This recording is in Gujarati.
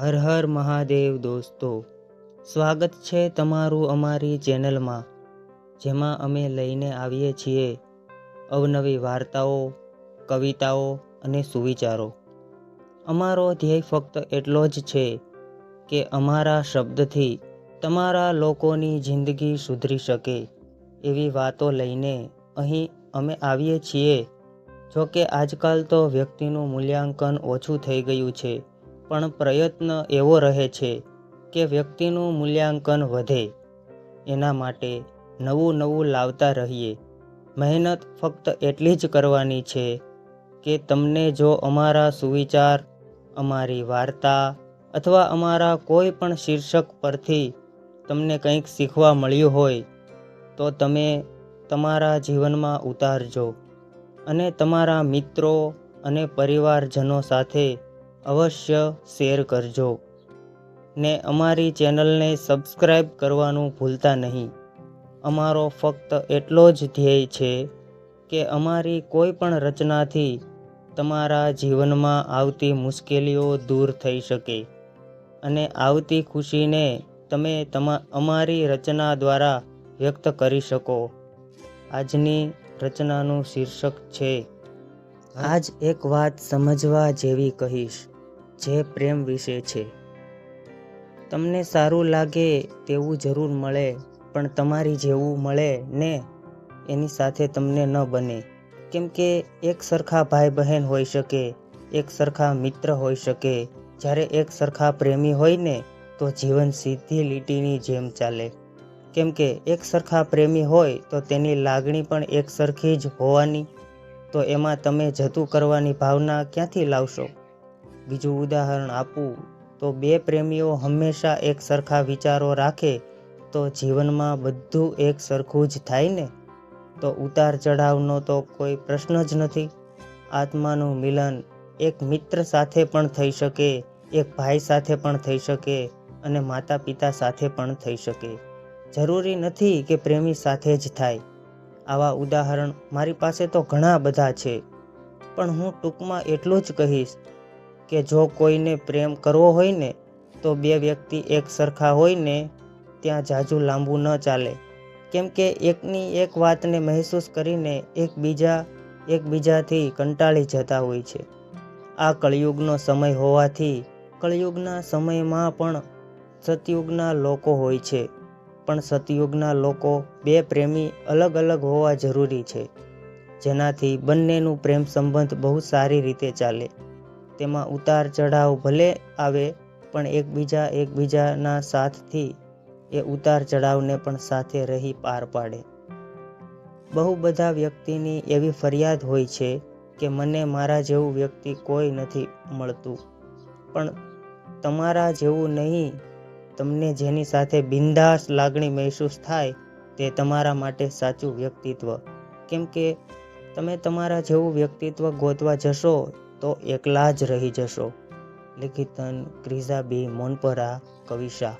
હર હર મહાદેવ દોસ્તો. સ્વાગત છે તમારું અમારી ચેનલમાં, જેમાં અમે લઈને આવીએ છીએ અવનવી વાર્તાઓ, કવિતાઓ અને સુવિચારો. અમારો ધ્યેય ફક્ત એટલો જ છે કે અમારા શબ્દથી તમારા લોકોની જિંદગી સુધરી શકે એવી વાતો લઈને અહીં અમે આવીએ છીએ. જો કે આજકાલ તો વ્યક્તિનું મૂલ્યાંકન ઓછું થઈ ગયું છે. પણ પ્રયત્ન એવો રહે છે કે વ્યક્તિનું મૂલ્યાંકન વધે. એના માટે નવું નવું લાવતા રહીએ. મહેનત ફક્ત એટલી જ કરવાની છે કે તમને જો અમારા સુવિચાર, અમારી વાર્તા અથવા અમારા કોઈ પણ શીર્ષક પરથી તમને કંઈક શીખવા મળ્યું હોય, તો તમે તમારા જીવનમાં ઉતારજો અને તમારા મિત્રો અને પરિવારજનો સાથે અવશ્ય શેર કરજો. ને અમારી ચેનલને સબસ્ક્રાઈબ કરવાનું ભૂલતા નહીં. અમારો ફક્ત એટલો જ ધ્યેય છે કે અમારી કોઈ પણ રચનાથી તમારા જીવનમાં આવતી મુશ્કેલીઓ દૂર થઈ શકે. અને આવતી ખુશીને તમે તમા, અમારી રચના દ્વારા વ્યક્ત કરી શકો. આજની રચનાનું શીર્ષક છે, આજ એક વાત સમજવા જેવી કહીશ. જે પ્રેમ વિશે છે. તમને સારું લાગે તેવું જરૂર મળે, પણ તમારી જેવું મળે ને એની સાથે તમને ન બને. કેમ કે એક સરખા ભાઈ બહેન હોઈ શકે, એક સરખા મિત્ર હોઈ શકે. જ્યારે એક સરખા પ્રેમી હોય ને, તો જીવન સીધી લીટીની જેમ ચાલે. કેમ કે એક સરખા પ્રેમી હોય, તો તેની લાગણી પણ એક સરખી જ હોવાની. તો એમાં તમે જતું કરવાની ભાવના ક્યાંથી લાવશો? બીજું ઉદાહરણ આપું. તો બે પ્રેમીઓ હંમેશા એક સરખા વિચારો રાખે, તો જીવનમાં બધું એક સરખું જ થાય ને? તો ઉતાર ચઢાવનો તો કોઈ પ્રશ્ન જ નથી. આત્માનું મિલન એક મિત્ર સાથે પણ થઈ શકે, એક ભાઈ સાથે પણ થઈ શકે અને માતા પિતા સાથે પણ થઈ શકે. જરૂરી નથી કે પ્રેમી સાથે જ થાય. આવા ઉદાહરણ મારી પાસે તો ઘણા બધા છે. પણ હું ટૂંકમાં એટલું જ કહીશ. કે જો કોઈને પ્રેમ કરવો હોય ને, તો બે વ્યક્તિ એક સરખા હોય ને, ત્યાં જાજુ લાંબુ ન ચાલે. કેમ કે એકની એક વાતને મહેસૂસ કરીને એકબીજા, એકબીજાથી કંટાળી જતા હોય છે. આ કળિયુગનો સમય હોવાથી કળિયુગના સમયમાં પણ સતયુગના લોકો હોય છે. પણ સતયુગના લોકો બે પ્રેમી અલગ અલગ હોવા જરૂરી છે. જેનાથી બંનેનું પ્રેમ સંબંધ બહુ સારી રીતે ચાલે. તેમાં ઉતાર ચઢાવ ભલે આવે, પણ એકબીજા એકબીજાના સાથથી એ ઉતાર ચઢાવને પણ સાથે રહી પાર પાડે. બહુ બધા વ્યક્તિની એવી ફરિયાદ હોય છે કે મને મારા જેવું વ્યક્તિ કોઈ નથી મળતું. પણ તમારા જેવું નહીં, તમને જેની સાથે બિંદાસ લાગણી મહેસૂસ થાય તે તમારા માટે સાચું વ્યક્તિત્વ. કેમ કે તમે તમારા જેવું વ્યક્તિત્વ ગોતવા જશો તો એકલા જ રહી જશો. લિખિતન ક્રિઝાબી મોનપરા કવિશા